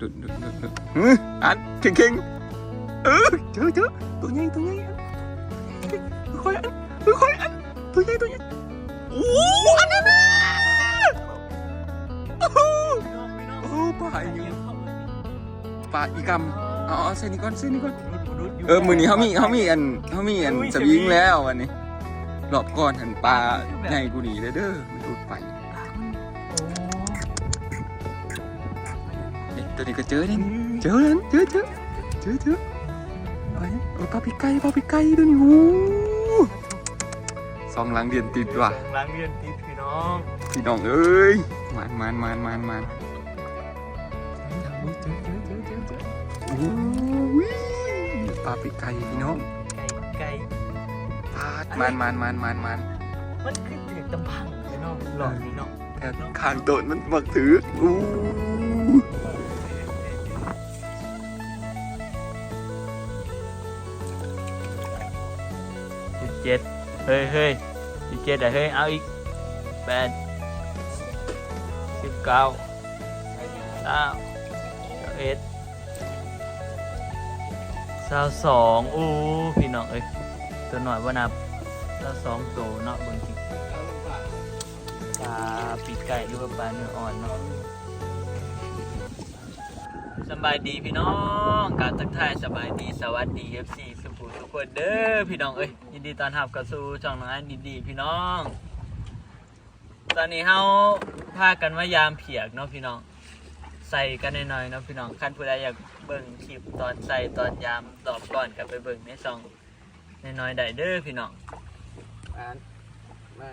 ดุดดุดดุดดุดอันเข่งเข่งเออเจอเจอตัวใหญ่ตัวใหญ่ค่อยอันค่อยอันตัวใหญ่ตัวใหญ่โอ้อันนั้นโอ้โอ้ปลาอีกปลาอีกำอาเอเส้นนี้ก่อนเส้นนี้ก่อนเออมือนี้เขามีเขามีอันเขามีอันสวิงแล้ววันนี้รอบก่อนหันปลาใหญ่กูหนีเลยเด้อมันดูดไปเด็ก ตัวนี้ก็เจอนี่เจอแล้วเจอเจอเจอเจอไปโอ้ปลาปีกไก่ปลาปีกไก่ตัวนี้โอ้สองหลังเดียนติดว่ะล้างเรียนติดพี่น้องพี่น้องเอ้ยมันมันมันมันมันเจอเจอเจอเจอเจอโอ้ยปลาปีกไก่พี่น้องไก่ไก่ปลามันมันมันมันมันมันขึ้นเด็กตำพังพี่น้องหลอกพี่น้องแต่ข้างโตนมันมักถืออู้ เจ็ดเฮ้ยเฮ้ยสิบเจ็ดอะเฮ้ยเอาอีกแปดสิบเก้าเก้าเอ็ดสาวสองอู้พี่น้องเอ้ยตัวหน่อยว่านับสาวสองโตเนาะบางทีปลาปีกไก่หรือว่าปลาเนื้ออ่อนเนาะสบายดีพี่น้อง การทักทายสบายดีสวัสดี FC สุขุ ทุกคนเด้อพี่น้องเอ้ยยินดีต้อนรับกับสู่ช่องน้องอันดีๆพี่น้อง ตอนนี้เฮาพากันมายามเผียกเนาะพี่น้อง ใส่กันหน่อยๆเนาะพี่น้องคันผู้ใดอยากเบิ่งคลิปตอนใส่ตอนยามตอบก่อนกลับไปเบิ่งในช่องน้อยๆได้เด้อพี่น้องอ่านมา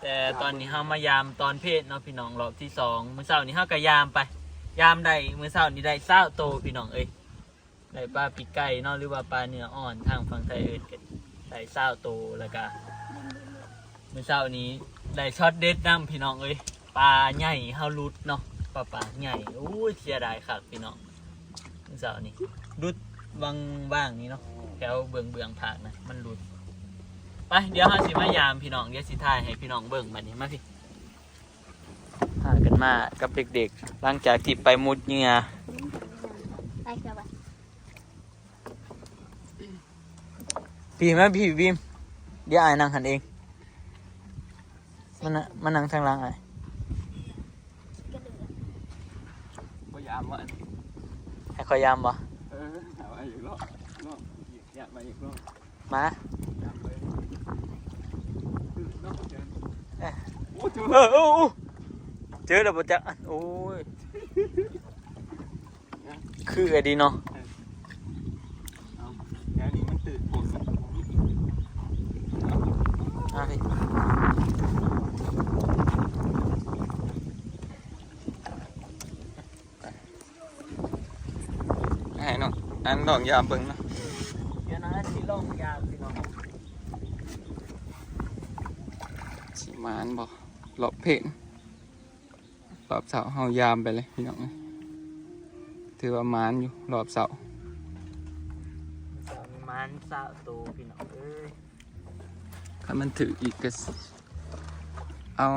แต่ตอนนี้เฮามายามตอนเพศเนาะพี่น้องรอบที่สองมื้อเช้านี้เฮาก็ยามไป ยามได้มื้อเช้านี้ได้เศร้าโตพี่น้องเอ้ย ได้ปลาปีกไก่เนาะหรือว่าปลาเนื้ออ่อนทางฝั่งไทยเอิ้นก็ได้เศร้าโตแล้วก็มื้อเช้านี้ได้ช็อตเด็ดนํพี่น้องเอ้ยปลาใหญ่เฮารุดเนาะปลาปลาใหญ่อู้ยเสียดายคักพี่น้องมื้อเช้านี้รุดบางบางนี้เนาะแถวเบืองเบืองผากนะมันรุดไปเดี๋ยวเฮาสิมายามพี่น้องเดี๋ยวสิถ่ายให้พี่น้องเบิ่งบัดนี้มาพี่พากันมากับเด็กๆหลังจากที่ไปมุดเหงื่อไปครับ พี่มาพี่บีมเดี๋ยวอายนั่งหันเอง มันน่ะมันนั่งทางหล่างอายกระเดือกพยายามว่าให้คอยยามบ่เออเอาไปอีกรอบรอบอยากมาอีกรอบมา อยากไปรอบเจอเอ๊ะ โอ้เจอเออโอ้โอ้เจอแล้วบ่จักอันโอ้ย คือไอ้ดีเนาะ เอาแถวนี้มันตื่นปวด อะพี่ให้น้องอันน้องยามเบิ่งนะเดี๋ยวนะสิลองยามพี่น้องสีมานบ่หลอบเพลงรอบเสาเฮายามไปเลยพี่น้องเอ้ยถือว่ามานอยู่รอบเสามันสาวโตพี่น้องเอ้ย ถ้ามันถืออีกก็สิเอา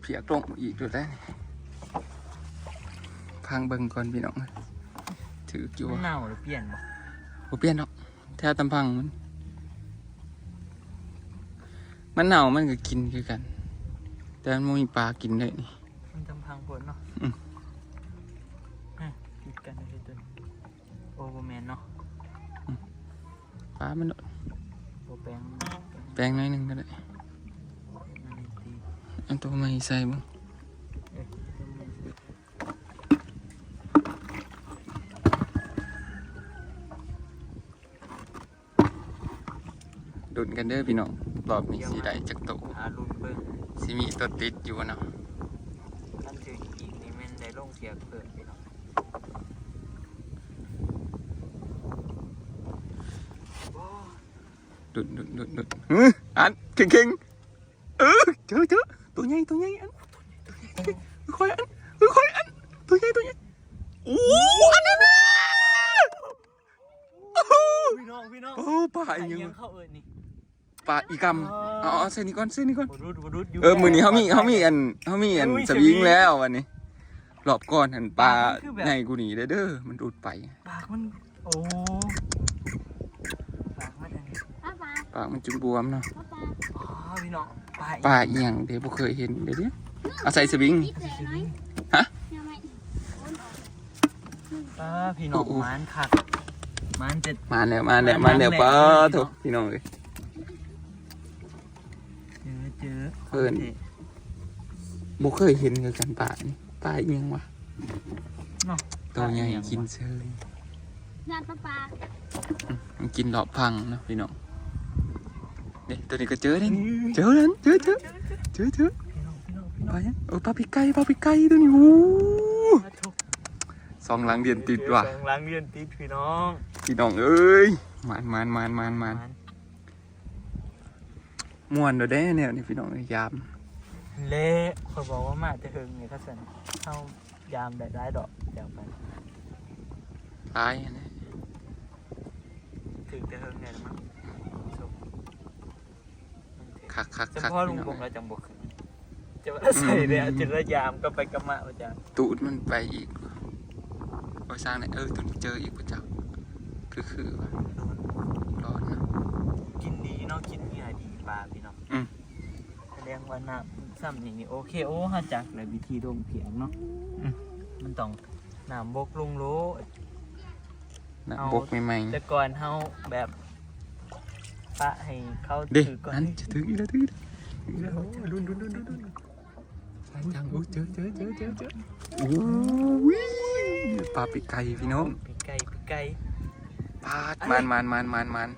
เพียกลงอีกดูได้พังเบิ่งก่อนพี่น้องเอ้ยถืออยู่มันว่าเน่าหรือเปลี่ยนบ่บ่เปลี่ยนหรอกแถวตำพังมัน มันหนาวมันก็กินคือกัน แต่มันบ่มีปลากินเลยนี่มันทำพังผลเนาะอืมฮะคิดกันเลยตัวนี้โอเวอร์แมนเนาะปลามันโอแปลงแป ลงหน้อยหนึงก็ได้นาฬิตีเอาตัวใหม่ใส่บ้างเอ๊ะดุนกันเด้อพี่น้องรอบนี้สีได้จักโตหาลุนเบิ้งสีมีตัวติดอยู่เนาะท่านถืออีกนี่แม่นได้ลงเสียเกิดพี่น้องดุนดุนดุนดุนเฮ้ย อันเข่งเข่งเออเจอเจอตัวใหญ่ตัวใหญ่อันค่อยอันค่อยอันตัวใหญ่ตัวใหญ่โอ้อันนั้นนะโอ้โหพี่น้องพี่น้องโอ้ปลาไอ้อีกยัยังงเข้าเอิญนี่ปลาอีกำเอาเอาเส้นนี้ก่อนเส้นนี้ก่อนบรุษบรุษอยู่เออมือนี้เขามีเขามีอันเขามีอันอุ้ยสวิงสวิงแล้ววันนี้รอบก่อนหันปลาปลามันคือแบบใหญ่กูหนีเด้อเด้อมันอุดไปปากมันโอ้ปากมันอันนี้ ป้าป้าปากมันจุดบวมเนาะป้าป้าอ๋อพี่น้องปลาปลาเอียงเดี๋ยวบ่เคยเห็นเดี๋ยวนี้เอาใส่สวิงคิดเลยน้อยฮะยังไงโอนออกปลาพี่น้องโอ้โหมันคักมันจะมาแล้วมาแล้วมามาแล้วแล้วป้ามาแล้วโถพี่น้องเอ้ยเจอเจอเพิ่นบ่เคยเห็นคือกันปลานี่ปลาเอียงวะเนาะตัวใหญ่ปลาเอียงวะกินเชยงานป้าป้ามันกินดอกพังเนาะพี่น้อง นี่ตัวนี้ก็เจอนี่เจอแล้วเจอเจอเจอเจอพี่น้องพี่น้องพี่ปน้อลางเนี่ยเออปลาปีกไก่ปลาปีกไก่ตัวนี้โอ้ปลาทุกสองหลังเดียนติดว่ะเจอล้างเรียนติดพี่น้องพี่น้องเอ้ยมันมันมันมันมันม่วนเด้อเด้แนวนี่พี่น้องเอ้ยยามเละเขาบอกว่ามาจะหึงเนี่ยเขาสั่นเข้ายามได้ได้ดอกเดี๋ยวไปตายอันนี้ถึงจะหึงเนี่ยมั้งสุก คักคักเฉคักพาะลุพี่งน้องผมเอ้เรายจังบกขึ้นจะว่าใส่เลยอะจะระยามก็ไปกระมาประจาตูดมันไปอีกโอ้ยสร้างเนี่ยเออตัวนี้เจออีกประจักคือคือว่ะร้อนนะกินดีเนาะกินเนื้อดีปลาพี่น้องอืมแสดงว่าน้ำซ้ำนี่นี่โอเคโอ้ฮาจักเลยวิธีดงเพียงเนาะอืม มันต้องน้ำบกลุงรู้นะเอาบกใหม่แต่ก่อนเฮาแบบ ปะให้เขาๆเด็กถือก่อนนั้นจะถึงอีกแล้วถึงอีกแล้วถึงอีกแล้วโอ้ยลุ้นลุ้นลุ้นลุ้นลุ้นใช่จังโอ้ยเจอเจอเจอเจอเจอโอ้ยปลาปีกไก่พี่น้องปีกไก่ปีกไก่ปลาดมันมันมันมันมัน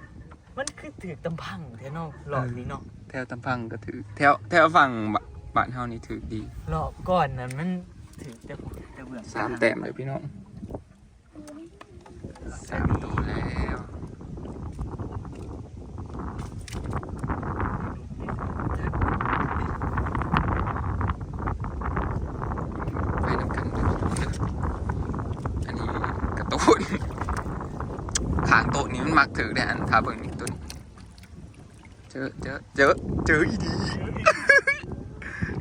มันคือถือตำพังแท้เนาะหลอกนี้เนาะแถวตำพังก็ถือแถวแถวฝั่งบบ้านเฮานี่ถือดีหลอกก่อนนั้นมันถือแต่แต่เบื่อสามแต้มเลยพี่น้องสามตัวแล้วไปนำกันเด้ออันนี้กระตูนข้างโต๊ะนี้มันมักถือได้อัน ทาเบิ่งนี่ตัวนี้เจอเจอเจอเจออีดี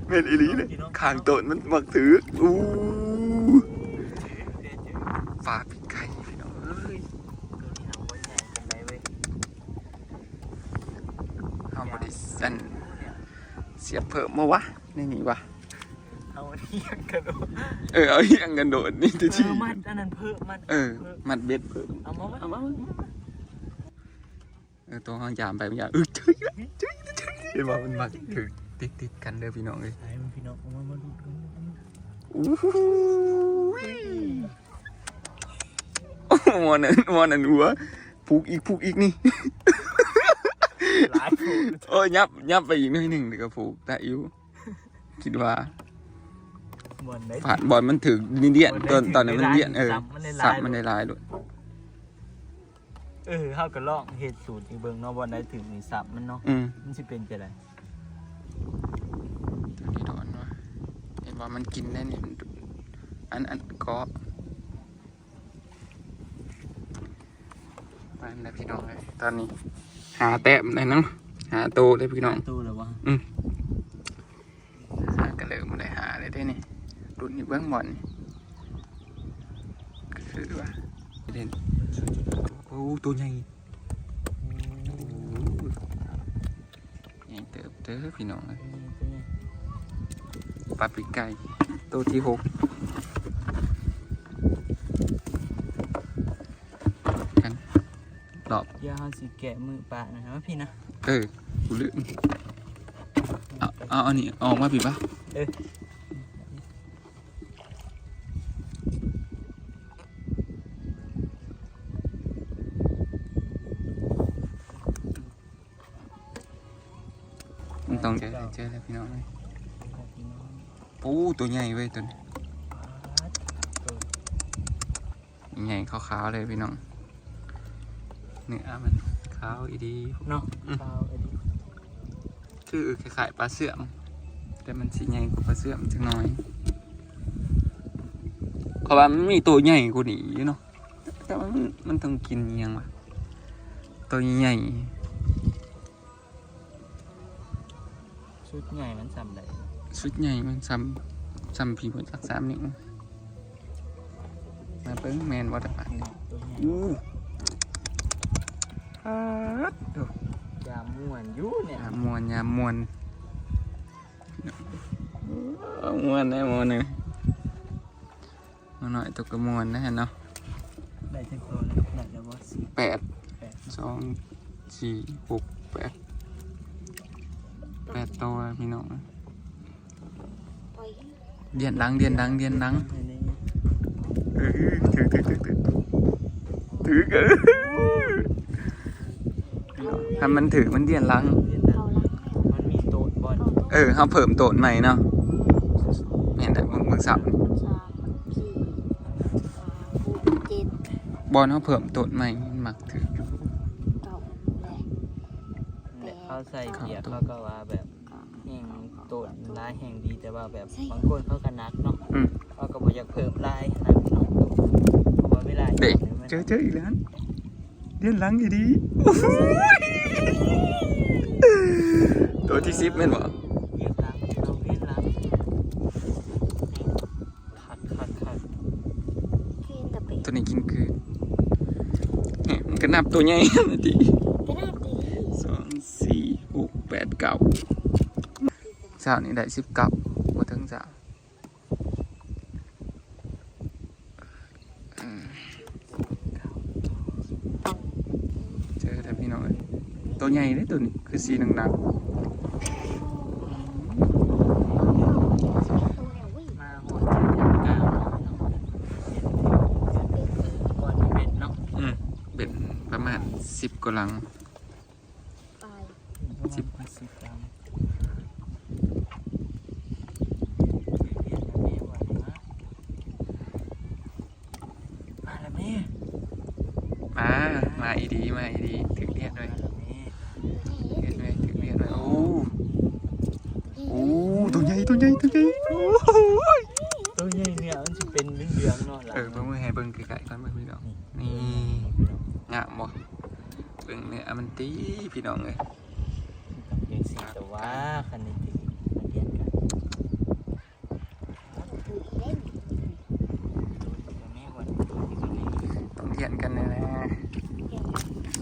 เม็นอีหลีเลยข้างโต๊ะมันมักถืออู้ฟ้าปิดไก่พี่น้องเอ้ยเอามาดิสันเสียบเพิ่มมาวะในนี่วะเอาอันนี้ยังกระโดดเออเอาเอียงกันโดดนี่จะเอชี้อมัดอันนั้นเพิ่มมันเออมัดเบ็ดเพิ่มเอามาไว้เอามาเออ ตัวห้องยามไปมันอยามเออเจ้ยเจ้ยเจ้ยเห็นว่ามันมักถือติดติดกันเด้อพี่น้องเลยไอ้มันพี่น้องมามาดูดูดูดูอู้หู้มอนันมอนันหัวผูกอีกผูกอีกนี่หลายผูกโอ้ยยับยับไปอีกหน่อยหนึ่งเดี๋ยวก็ผูกแต่อิวคิดว่าผ่านบอลมันถึงนิเดียนตอนตอนนั้นมันเดียนเออสับมันได้หลายหลายด้วย เออเฮาก็ลองเฮ็ดสูตรอีกเบิ่งเนาะบอลได้ถึงนี่สับมันเนาะอืมมันสิเป็นจังได๋ตัวนี้โดนวะเห็นว่ามันกินได้นี่มันอันอันก็ไปนะพี่น้องเลยตอนนี้ หาแต้มเลยเนาะหาโตเลยพี่น้อง ตู้แล้ววะหาก็เริ่มเลยหาเลยได้นี่รุ่นนี้เบื้องบอลนี่ก็คือว่าเด่น โอ้ตัวใหญ่โอ้ใหญ่เติบเด้อพี่น้องเลยปลาปีกไก่ตัวที่หกกันรอบอย่าเฮาสิแกะมือปะนะครับพี่นะ เออกูลืมเอาเอาอันนี้เอาออกมาปีปะเออ พี่น้องเลยโอ้ตัวใหญ่เว้ยตัวนี้ใหญ่ขาวๆเลยพี่น้องเนื้อมันขาวอีดีเนาะเปล่าอันนี้คือคล้ายๆปลาเสื่อม แต่มันสีใหญ่กว่าปลาเสื่อมจังน้อยเพราะว่ามันมีตัวใหญ่กว่านี้อยู่เนาะแต่ว่ามันมันต้องกินอิหยังวะตัวใหญ่ ชุดใหญ่มันสำได้สุดใหญ่มันซ้ำซ้ำผีบนสักสามนิ้วมาเบิ้งแมนวัตปันนี่ตัวใหญ่อู้อาดดูยามม่วนอยู่เนี่ยยามมวนยามมวนเอามวนได้มวนเลยมาหน่อยตกกระมวนนะฮะเนาะได้จังตัวแล้วได้แล้วบ่สิแปดแปดสองสี่หกแปด แปดตัวพี่น้องปล่อยเดียนดังเดียนดังเดียนดังอันนี้เออถือถือถือถือถือเออถ้ามันถือมันเดียนลังเรียนเขาแล้วลังมันมีโต๊ะบอลเขาต้องเออเขาเพิ่มโตนใหม่เนาะเห็นแต่มึงมึงสับสามสี่ห้าหกเจ็ดบอลเขาเพิ่มโตนใหม่หมักถืออยู่ เก้าแปด เนี่ยเขา ใส่เกียร์ครับเขาก็ว่าแบบเก้าแห่งโต๊ะลายแห่งดีแต่ว่าแบบใช่บางคนเขาก็นักเนาะอืม เขาก็บอกอยากเพิ่มลายนักเนาะเพราะว่าเวลาเด็กนี่ยมันเจอเจออีกแล้วเดียนลังอีดีตัวที่ซิปแม่นบ่เรียกล้างเราเรียกล้างขัดขัดขัดเคนตะเปะตัวนี้กินคือเนี่ยมันก็นับตัวใหญ่ นาที ก็น่าดี สองสี่หกแปด เก้าสาวนี่ได้สิบเก้ามาถึงสาวอืมเจอแต่พี่น้องเอ้ยตัวใหญ่เลยตัวนี้คือสีหนักตัวเนี่ยวิ่งมาหอดเจ็ดเก้าเนาะก่อนเป็ดเนาะๆอืมเป็นประมาณสิบกว่าหลัง ไป สิบสิบกรัมเรียนแล้วแม่ว่าดีมากมาแล้วแม่ มา มา อีดีมาอีดีถึงเรียนด้วยมาแล้วแม่เรียนด้วยถึงเรียนด้วยโอ้โอ้ตัวใหญ่ตัวใหญ่ตัวใหญ่โอ้ยตัวใหญ่เนี่ยมันจะเป็นเหลืองๆเนาะหลังเออเบิ่งมือให้เบิ่งไกลๆก่อนเบิ่งพี่น้องนี่งามบ่เบิ่งเนี่ยมันตีพี่น้องเลย เรียนสีแต่ว่าคันนี้ถือมาเรียนกัน ถือเล่น แม่วันนี้ก็เลย ต้องเรียนกันเลยนะ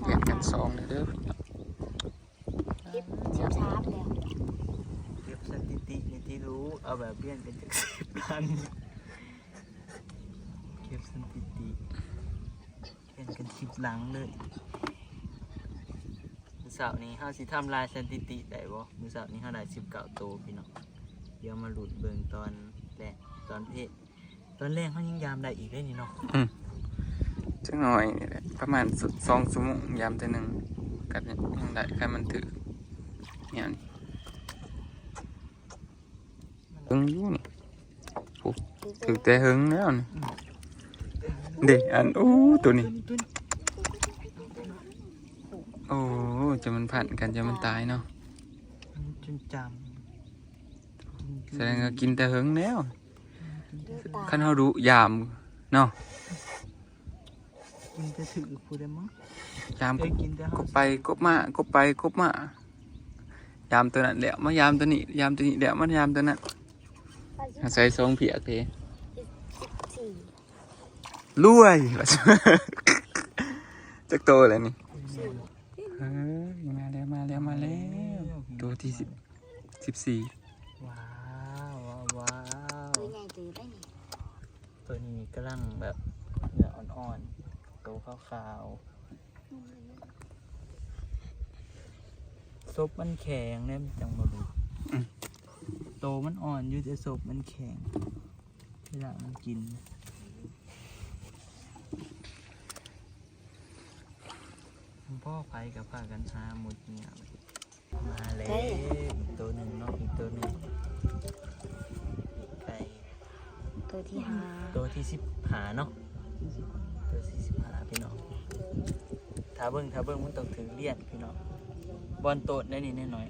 เรียนกันสองเลยเด้อพี่น้อง เก็บเสียบชาร์จแล้ว เก็บสถิติในที่รู้ เอาแบบเรียนกันจากสิบล้านเก็บสถิติเรียนกันสิบหลังเลยมือเสาร์นี้เฮาสิทำลายสถิติได้บ่มือเสาร์นี้เฮาได้สิบเก้าโตพี่น้องเดี๋ยวมาหลุดเบิ่งตอนแรกตอนเพศตอนแรกเฮายังยามได้อีกได้นี่เนาะจังหน่อยนี่แหละประมาณสองชั่วโมงยามแต่หนึ่งกันยังได้แค่มันถือเนี่ยนี่ เบิ่งอยู่นี่ถึงแต่หึงแล้วนี่เด็กอันโอ้ตัวนี้ โอ้จะมันผันกันจะมันตายเนาะมันจนจแสดงว่ากินแต่หึงแล้วเลือดตานเฮาดูยามเนาะกินจะถือผู้ได้มั้งยามก็ยกินแต่กเฮาบไปกบมากบไปกบมายามตัวนั้นแล้วมายามตัวนี้ ยามตัวนี้แล้วมายามตัวนั้น ไปสิอาศัยทรงเพียกเด้สี่รวยว่าซั่นจักโตแล้วนี่เฮ้ยมาแล้วมาแล้วมาแล้วตัวที่สิบสิบสี่ว้าวว้าวว้าวตัวใหญ่ตื่นได้นี่ตัวนี้กำลังแบบเนื้ออ่อนๆโตขาวๆซบมันแข็งเนี่ยมันจังบรู โตมันอ่อนอยู่แต่ซบมันแข็งเวลามันกินคุณพ่อไปกับพากันหาหมดเนี่ยมาแล้วอีกตัวหนึ่งเนาะอีกตัวหนึ่งอีกไก่ตัวที่ห้าตัวที่สิบหาเนาะตัวที่สิบหาพี่น้องถ้าเบิ้งถ้าเบิ้งมันต้องถึงเลียนพี่น้องบอลโตดได้นี่แน่หน่อย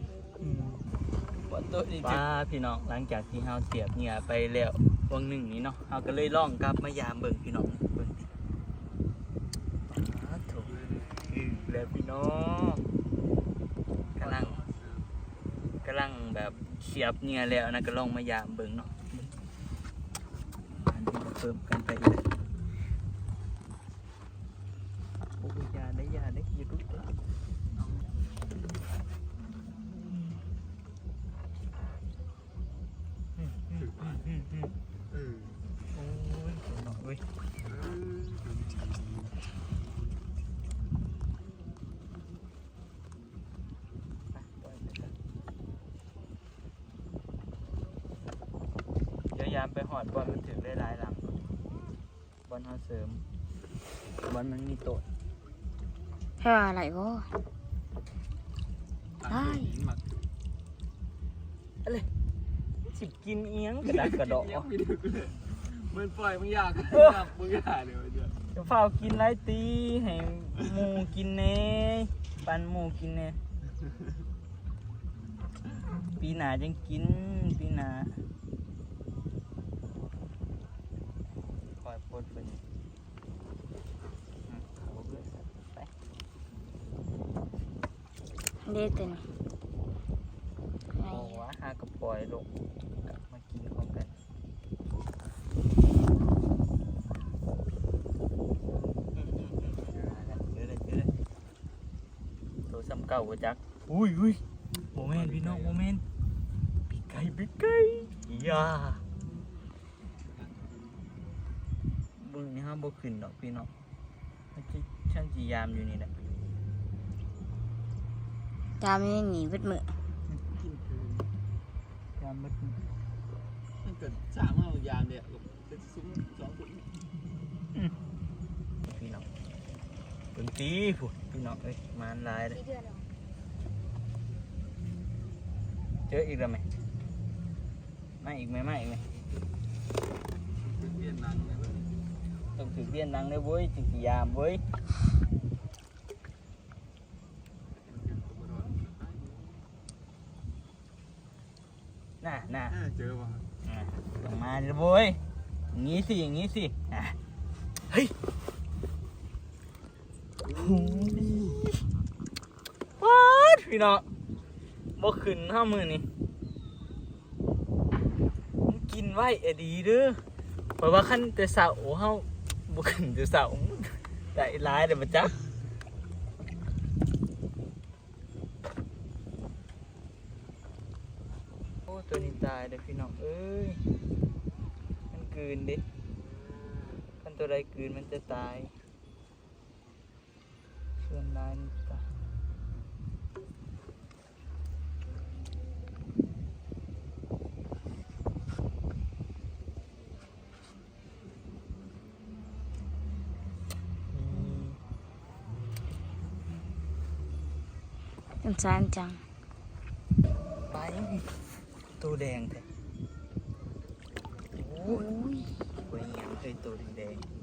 บนตัวนี้ป้าพี่น้องหลังจากที่เฮาเสียบเหงื่อไปแล้ววงหนึ่งนี้เนาะเฮาก็เลยล่องกลับมายามเบิ่งพี่น้องเบิ่งดิถูกแล้วพี่น้องกำลังกำลังแบบเสียบเหงื่อแล้วนะก็ล่องมายามเบิ่งเนาะอันนี้เพิ่มกันไปอีกโอ้ยยาได้ยาได้ยุดละ อืมอืมเออโอ้ยเนาะเว้ยไปปล่อยเถอะเดี๋ยวยามไปหอดบอลมันถึงได้หลายลังบอลเขาเสริมบอลมันมีโตดแค่ว่าอะไรบ่ได้อะไร สิกินเอียงกระดักกระดอกยังไม่ดึกเลยมันปล่อยมึงอยากอยากมึงอยากเดี๋ยวเดี๋ยวจะเฝ้ากินไรตีให้หมูกินเน่ปันหมูกินเน่ปีหนาจังกินปีหนาคอยโพดเพิ่นอืมเอาเบิ่งไปเด็ดตัวนี้ไงโอ้วะ หากระปล่อยลงกลับมากินพร้อมกันเอาละเจอเลยเจอเลยตัวซ้ำเก่าบ่จัก อุ้ยอุ้ยโมเมนต์พี่น้องโมเมนต์ปีกไก่ปีกไก่ยาบึงนี่ห้ามบ่ขึ้นดอกพี่น้องมันจะช่างจียามอยู่นี่แหละยามนี้หนีวิดมือ ยามมืดมันเกิดสามเอายามเนี่ยเป็นซุ้มสองซุ้มพี่น้องดนตรีผู้พี่น้องเอ้ยมาอันหลายเลยเจออีกแล้วไหมมาอีกไหมมาอีกไหมเป็นเวียนนังเนี่ยเว้ยต้องถือเบี้ยนดังเลยเว้ยจิงจียามเว้ย น่ะน่ะเออเจอว่ะอะต้องมาเลยเว้ยอย่างงี้สิอย่างงี้สิอะเฮ้ยว้าดพี่น้องบ่ขึ้นห้ามือนี่มึงกินไว้เอดีเด้อเพราะว่าขั้นแต่เสาเฮาบ่ขึ้นแต่เสาได้ร้ายเดี๋ยวมาจักโอ้ตัวนี้ตายเด้อพี่น้องเอ้ยมันกลืนดิ ขั้นตัวใดกลืนมันจะตาย ส่วนลายมันตายสงสารจัง ไป ตัวแดงแท้โอ้โอ้ยยไปยังเคยตัวแดง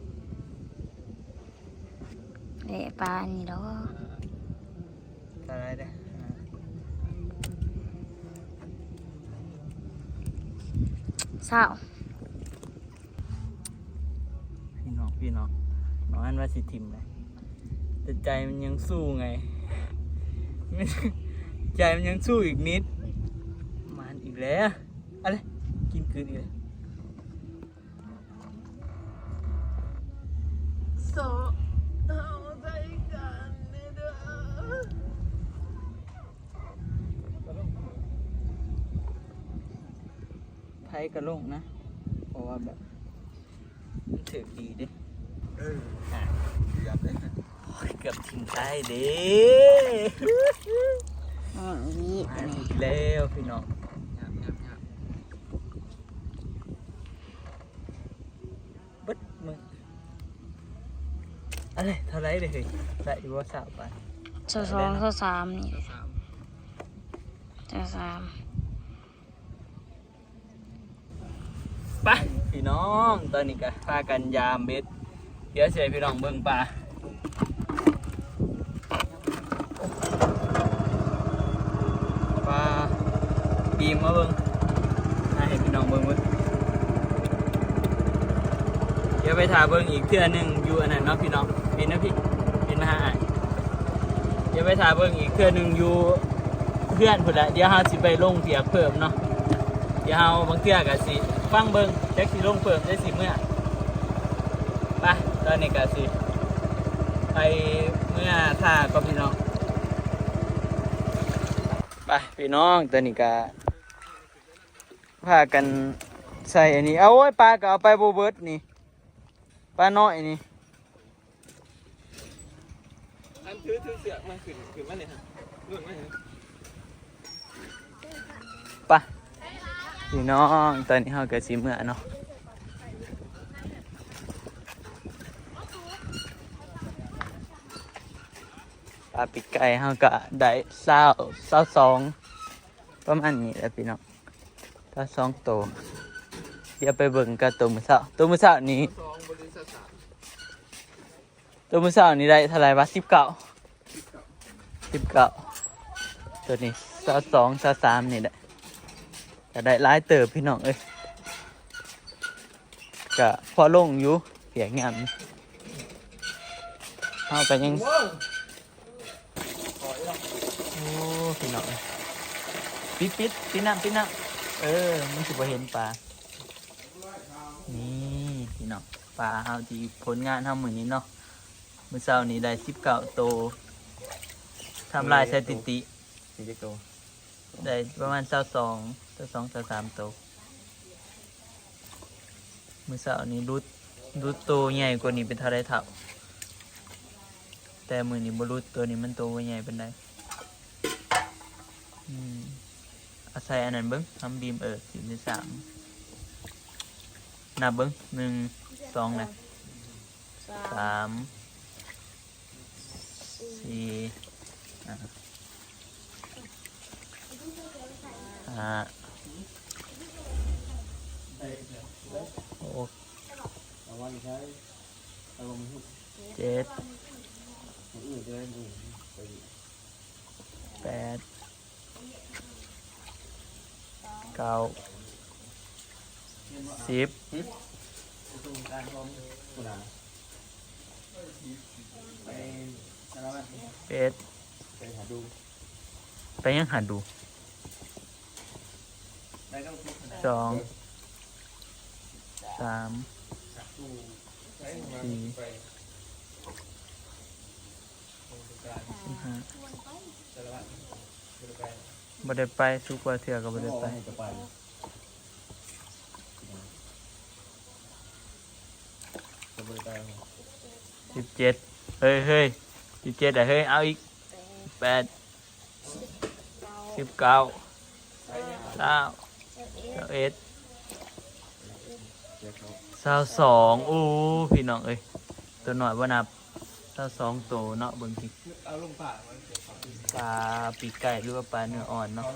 เละปลานี่ดอกๆอะไรเด้ออ่าเศร้าพี่น้องพี่น้องน้องอันว่าสิทิมเลยแต่ใจมันยังสู้ไงมันใจมันยังสู้อีกนิด มันอีกแล้วอะไรกินคืนอีกแล้วโไพ่กระลงนะ เพราะว่าแบบมันถือดีเด้เอออะเกือบเลยโอ้ยเกือบทิ้งได้เด้อืมอีมานี่อีกแล้วพี่น้องหยาบหยาบหยาบบึดมืออะไรเท่าไรเลยเฮ้ยได้อยู่ว่าสาวไปเจ้าสองเจ้าสามนี่เจ้าสามเจ้าสาม ไปพี่น้องตอนนี้ก็พากันยามเบ็ดเดี๋ยวเสียพี่น้องเบิ่งปลาปลาบีมมาเบิ่งให้พี่น้องเบิ่งเบิ่งเดี๋ยวไปถ่าเบิ่งอีกเทื่อหนึงอยู่อันนั้นเนาะพี่น้องบินนะพี่บินมาหาอ้เดี๋ยวไปถ่าเบิ่งอีกเทื่อหนึงอยู่เพื่อนพุ่นละเดี๋ยวเฮาสิไปลงเปียกเพิ่มเนาะเดี๋ยวเฮาบางเทื่อก็สิ ฟังเบิงแจ็คสิลงเพิ่มได้สิเมื่อไปตอนนี้ก็สิ ไปเมื่อท่าก็พี่น้องไปพี่น้องตัวนี้ก็พากันใส่อันนี้ เอาไว้ปลาก็เอาไปโบเบิร์ตนี่ปลาน้อยนี่อันถือถือเสือกมาขึ้นขึ้นมาเนี่ยฮะลุ่นมาเนี่ย ไป พี่น้องตอนนี้เรากิดสีเมื่อเนาะปลาปิดไก่เราก็ได้เศร้าเศร้าสองประมาณนี้แหละพี่น้องถ้าสองตัวเดี๋ยวไปเบิ่งกับตัวมือเศร้าตัวมือเศร้านี้ตัวมือเศร้านี้ได้เท่าไหรวะสิบเก้าสิบเก้าตัวนี้เศร้าสองเศร้าสามนี่แหละ จะได้ร้ายเติบพี่น้องเอ้ยก็พอลงอยู่เสียงามเอาไปยังโอ้พี่น้องปิดปิดปิดน้ำปิดน้ำเออมันสิบ่เห็นปลานี่พี่น้องปลาเฮาที่ผลงานเฮามื้อนี้เนาะมื้อเช้านี้ได้19โตวทำลายสถิติสี่เจ็ดตัวได้ประมาณเท่าสอง เท่าสองเท่าสามโตวมือเสาร์นี้รุดรุดตัวใหญ่กว่านี้เป็นเท่าไรเท่าแต่มือนี้บรุดตัวนี้มันตัวบ่ใหญ่เป็นไดอืมเอาศัยอันนั้นเบิ้งทำบีมเออสิบในสามนับเบิ้งหนึ่งสองนะสามสามสี่อะห้า เจ็ดแปดเก้าสิบเป็ดไปยังหาดูสอง สามสี่สิบห้าบ่ได้ไปสุกว่าเถื่อก็บ่ได้ไปสิบเจ็ดเฮ้ยเฮ้ยสิบเจ็ดอะเฮ้ยเอาอีกแปดสิบเก้าเก้าเก้าเอ็ด เศร้าสองโอ้พี่น้องเอ้ยตัวหน่อยว่านับเศร้าสองตัวเนาะเบางทีเอาลงป่าปลาปีกไก่หรือว่าปลาเนื้ออ่อนเนาะ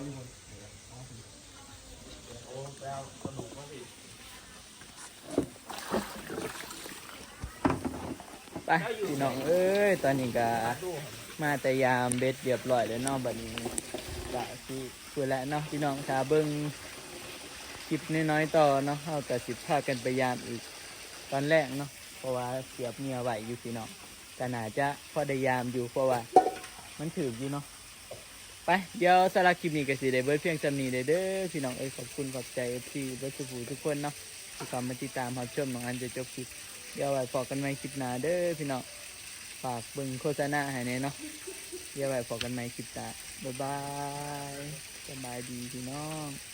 ไปพี่น้องเอ้ยตอนนี้ก็มาแต่ยามเบ็ดเรียบร้อยแล้วเนาะบัดนี้ก็สิพูดแล้วเนาะพี่น้องถ้าเบิ่ง คลิปน้อยๆต่อเนาะเฮาก็สิพากันไปยามอีก ตอนแรกเนาะเพราะว่าเสียบเมียไหวอยู่พี่น้องก็น่าจะพอได้ยามอยู่เพราะว่า มันถืออยู่เนาะไปเดี๋ยวสำหรับคลิปนี้ก็สิได้เบิดเพียงจำนี้เด้อพี่น้องเอ้ยขอบคุณขอบใจที่เบิดสุภูทุกคนเนาะที่เข้ามาติดตามรับชมน้องอันจะจบคลิปเดี๋ยวไว้พอกันใหม่คลิปหน้าเด้อพี่น้องฝากเบิ่งโฆษณาให้แน่เนาะเดี๋ยวไว้พอกันใหม่คลิปหน้าบ๊ายบายสบายดีพี่น้อง